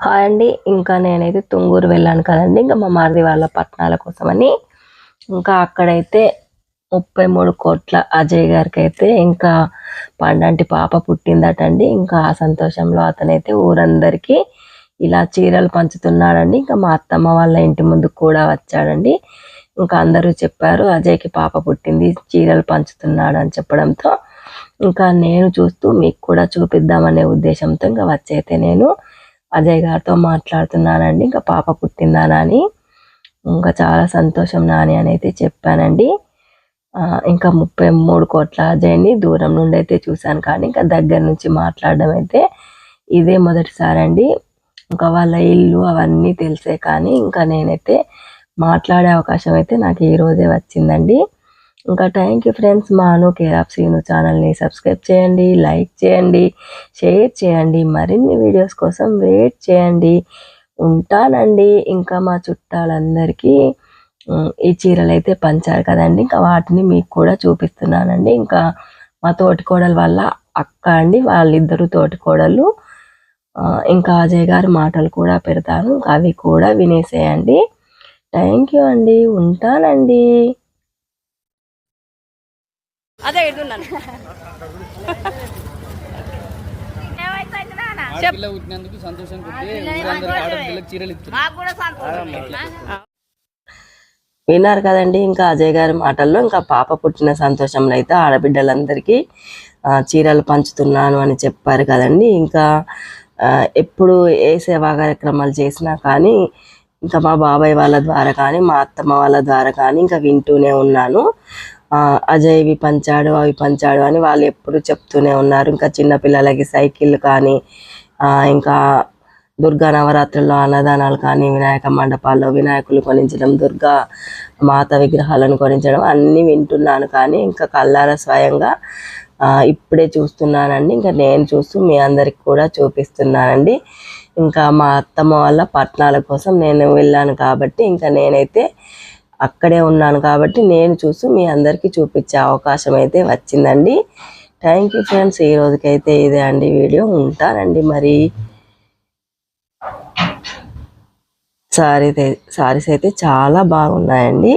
Hi అండి. ఇంకా నేనైతే తుంగూరు వెళ్ళాను కదండి. ఇంకా మా మారుది వాళ్ళ పట్టణాల కోసమని. ఇంకా అక్కడైతే ముప్పై మూడు కోట్ల అజయ్ గారికి అయితే ఇంకా పండంటి పాప పుట్టిందటండి. ఇంకా ఆ సంతోషంలో అతనైతే ఊరందరికీ ఇలా చీరలు పంచుతున్నాడండి. ఇంకా మా అత్తమ్మ వాళ్ళ ఇంటి ముందుకు కూడా వచ్చాడండి. ఇంకా అందరూ చెప్పారు అజయ్కి పాప పుట్టింది చీరలు పంచుతున్నాడు అని చెప్పడంతో. ఇంకా నేను చూస్తూ మీకు కూడా చూపిద్దామనే ఉద్దేశంతో ఇంకా వచ్చైతే నేను. అజయ్ గారితో మాట్లాడుతున్నానండి. ఇంకా పాప పుట్టిందా అని ఇంకా చాలా సంతోషం నాని అని అయితే చెప్పానండి. ఇంకా ముప్పై మూడు కోట్ల అజయ్ని దూరం నుండి అయితే చూశాను కానీ ఇంకా దగ్గర నుంచి మాట్లాడడం అయితే ఇదే మొదటిసారి అండి ఇంకా వాళ్ళ ఇల్లు అవన్నీ తెలిసే కానీ ఇంకా నేనైతే మాట్లాడే అవకాశం అయితే నాకు ఈ రోజే వచ్చిందండి. ఇంకా థ్యాంక్ యూ ఫ్రెండ్స్ మాను కేర్ ఆఫ్ సీను ఛానల్ని సబ్స్క్రైబ్ చేయండి లైక్ చేయండి షేర్ చేయండి మరిన్ని వీడియోస్ కోసం వెయిట్ చేయండి. ఉంటానండి. ఇంకా మా చుట్టాలందరికీ ఈ చీరలు అయితే పంచారు కదండి. ఇంకా వాటిని మీకు కూడా చూపిస్తున్నానండి. ఇంకా మా తోటికోడల వల్ల అక్క అండి. వాళ్ళిద్దరు తోటికోడలు ఇంకా అజయ్ గారి మాటలు కూడా పెడతాను ఇంకా అవి కూడా వినేసేయండి. థ్యాంక్ యూ అండి. ఉంటానండి. కూడా సంతోషం. విన్నారు కదండి ఇంకా అజయ్ గారి మాటల్లో ఇంకా పాప పుట్టిన సంతోషంలో అయితే ఆడబిడ్డలందరికీ ఆ, చీరలు పంచుతున్నాను అని చెప్పారు కదండి. ఇంకా ఎప్పుడు ఏ సేవా కార్యక్రమాలు చేసినా కానీ ఇంకా మా బాబాయ్ వాళ్ళ ద్వారా కానీ మా అత్తమ్మ వాళ్ళ ద్వారా కానీ ఇంకా వింటూనే ఉన్నాను. అజయ్ ఇవి పంచాడు అవి పంచాడు అని వాళ్ళు ఎప్పుడు చెప్తూనే ఉన్నారు. ఇంకా చిన్నపిల్లలకి సైకిల్ కానీ ఇంకా దుర్గా నవరాత్రుల్లో అన్నదానాలు కానీ వినాయక మండపాల్లో వినాయకులు కొనించడం దుర్గా మాత విగ్రహాలను కొనించడం అన్నీ వింటున్నాను. కానీ ఇంకా కల్లారా స్వయంగా ఇప్పుడే చూస్తున్నానండి. ఇంకా నేను చూస్తూ మీ అందరికి కూడా చూపిస్తున్నానండి. ఇంకా మా అత్తమ్మ వాళ్ళ పట్నాల కోసం నేను వెళ్ళాను కాబట్టి ఇంకా నేనైతే అక్కడే ఉన్నాను కాబట్టి నేను చూసి మీ అందరికీ చూపించే అవకాశం అయితే వచ్చిందండి. థ్యాంక్ యూ ఫ్రెండ్స్ ఈ రోజుకైతే ఇదే అండి వీడియో. ఉంటానండి మరి. సారీ సారీస్ అయితే చాలా బాగున్నాయండి.